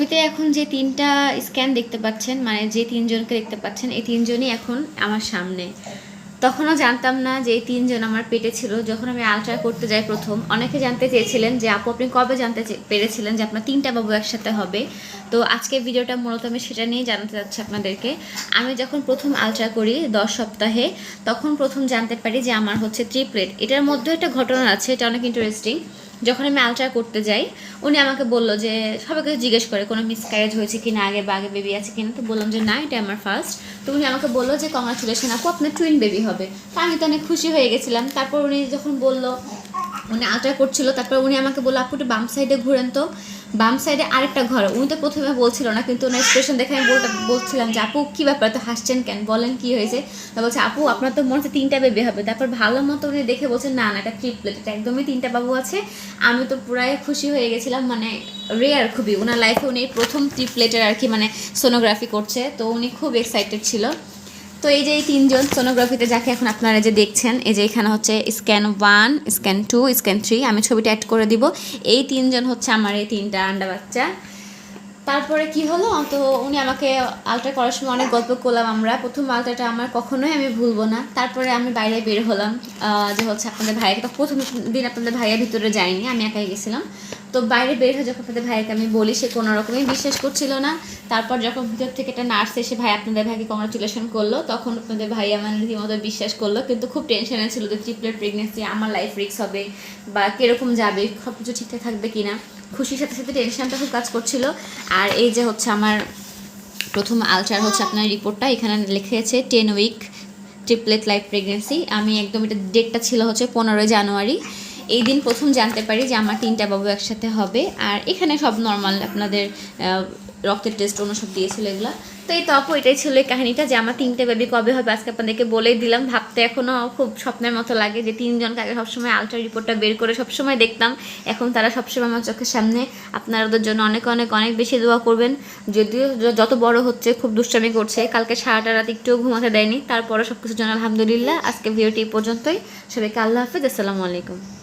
ছবিতে এখন যে তিনটা স্ক্যান দেখতে পাচ্ছেন মানে যে তিনজনকে দেখতে পাচ্ছেন, এই তিনজনই এখন আমার সামনে। তখনও জানতাম না যে এই তিনজন আমার পেটে ছিল। যখন আমি আলট্রা করতে যাই প্রথম, অনেকে জানতে চেয়েছিলেন যে, আপু, আপনি কবে জানতে পেরেছিলেন যে আপনার তিনটা বাবু একসাথে হবে? তো আজকে ভিডিওটা মূলত আমি সেটা নিয়ে জানাতে চাচ্ছি আপনাদেরকে। আমি যখন প্রথম আলট্রা করি দশ সপ্তাহে, তখন প্রথম জানতে পারি যে আমার হচ্ছে ট্রিপলেট এটার মধ্যে একটা ঘটনা আছে, এটা অনেক ইন্টারেস্টিং যখন আমি আলট্রা করতে যাই, উনি আমাকে বলল যে সবাইকে জিজ্ঞেস করে, কোনো মিসক্যারেজ হয়েছে কি না আগে বা আগে বেবি আছে কিনা? তো বললাম যে, না, এটা আমার ফার্স্ট তো উনি আমাকে বলল যে কংগ্রাচুলেশন আপু, আপনার টুইন বেবি হবে। তো আমি তো অনেক খুশি হয়ে গেছিলাম। তারপর উনি যখন বলল, উনি আলট্রা করছিল, তারপর উনি আমাকে বলল, আপু, একটু বাম সাইডে ঘুরেন তো। বাম সাইডে আরেকটা ঘর। উনি তো প্রথমে বলছিল না, কিন্তু ওনার এক্সপ্রেশন দেখে আমি বলতে বলছিলাম যে, আপু, কী ব্যাপার? তো হাসছেন কেন? বলেন কি হয়েছে? তা বলছে, আপু, আপনার তো মনে হচ্ছে তিনটা বেবি হবে। তারপর ভালো মতো উনি দেখে বলছেন, না না, এটা ট্রিপলেট এটা একদমই তিনটা বাবু আছে। আমি তো পুরাই খুশি হয়ে গেছিলাম মানে রেয়ার খুবই। ওনার লাইফে উনি প্রথম ট্রিপলেটের আর কি মানে সোনোগ্রাফি করছে। তো উনি খুব এক্সাইটেড ছিল। তো এই যে এই তিনজন সোনোগ্রাফিতে যাকে এখন আপনারা যে দেখছেন, এই যে এখানে হচ্ছে scan one scan two scan three আমি ছবিটা অ্যাড করে দিব। এই তিনজন হচ্ছে আমার এই তিনটা আন্ডা বাচ্চা। তারপরে কি হলো? তো উনি আমাকে আলট্রা করার সময় অনেক গল্প করলাম আমরা। প্রথম আলট্রাটা আমার কখনোই আমি ভুলবো না। তারপরে আমি বাইরে বের হলাম। যে হচ্ছে আপনাদের ভাইকে তো প্রথম দিন আপনাদের ভাইয়ের ভিতরে যায়নি, আমি একাই গেছিলাম। তো বাইরে বের হয়ে যখন আপনাদের ভাইকে আমি বলি, সে কোনো রকমই বিশ্বাস করছিল না। তারপর যখন ভিতর থেকে একটা নার্স এসে ভাই আপনাদের ভাইকে কংগ্রাচুলেশন করল, তখন আপনাদের ভাই আমার রীতিমতো বিশ্বাস করল। কিন্তু খুব টেনশনে ছিল যে ট্রিপলেট প্রেগনেন্সি আমার লাইফ রিক্স হবে বা কীরকম যাবে সব কিছু ঠিকঠাক থাকবে কিনা। খুশির সাথে সাথে টেনশনটা খুব কাজ করছিল। আর এই যে হচ্ছে আমার প্রথম আলট্রার হচ্ছে আপনার রিপোর্টটা এখানে লিখেছে ten week triplet life pregnancy আমি একদম এটা ডেটটা ছিল হচ্ছে পনেরোই জানুয়ারি। এই দিন প্রথম জানতে পারি যে আমার তিনটা বাবু একসাথে হবে। আর এখানে সব নর্মাল আপনাদের রক্তের টেস্ট অন্য সব দিয়েছিল এগুলো। তো এই তো আপু, এটাই ছিল এই কাহিনীটা যে আমার তিনটে বেবি কবে হবে আজকে আপনাদেরকে বলেই দিলাম। ভাবতে এখনও খুব স্বপ্নের মতো লাগে যে তিনজনকে আগে সবসময় আলট্রা রিপোর্টটা বের করে সবসময় দেখতাম। এখন তারা সবসময় আমার চোখের সামনে। আপনারা ওদের জন্য অনেক অনেক অনেক বেশি দোয়া করবেন। যদিও যত বড় হচ্ছে, খুব দুষ্টামি করছে। কালকে সারাটা রাত একটুও ঘুমাতে দেয়নি। তারপরে সব কিছুর জন্য আলহামদুলিল্লাহ। আজকে ভিডিওটি পর্যন্তই। সবাইকে আল্লাহ হাফিজ। আসসালামু আলাইকুম।